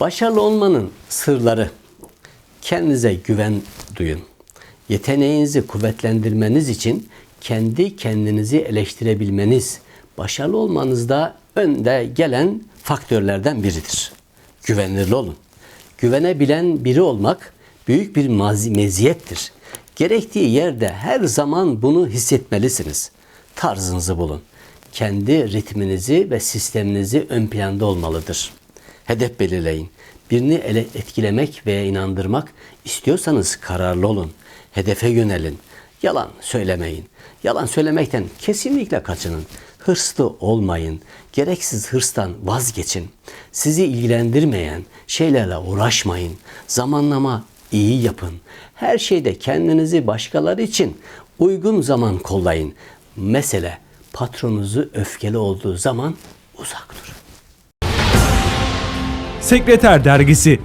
Başarılı olmanın sırları. Kendinize güven duyun. Yeteneğinizi kuvvetlendirmeniz için kendi kendinizi eleştirebilmeniz, başarılı olmanızda önde gelen faktörlerden biridir. Güvenilir olun. Güvenebilen biri olmak büyük bir meziyettir. Gerektiği yerde her zaman bunu hissetmelisiniz. Tarzınızı bulun. Kendi ritminizi ve sisteminizi ön planda olmalıdır. Hedef belirleyin. Birini ele etkilemek veya inandırmak istiyorsanız kararlı olun. Hedefe yönelin. Yalan söylemeyin. Yalan söylemekten kesinlikle kaçının. Hırslı olmayın. Gereksiz hırstan vazgeçin. Sizi ilgilendirmeyen şeylerle uğraşmayın. Zamanlama iyi yapın. Her şeyde kendinizi başkaları için uygun zaman kollayın. Mesele patronunuzu öfkeli olduğu zaman uzak durun. Sekreter Dergisi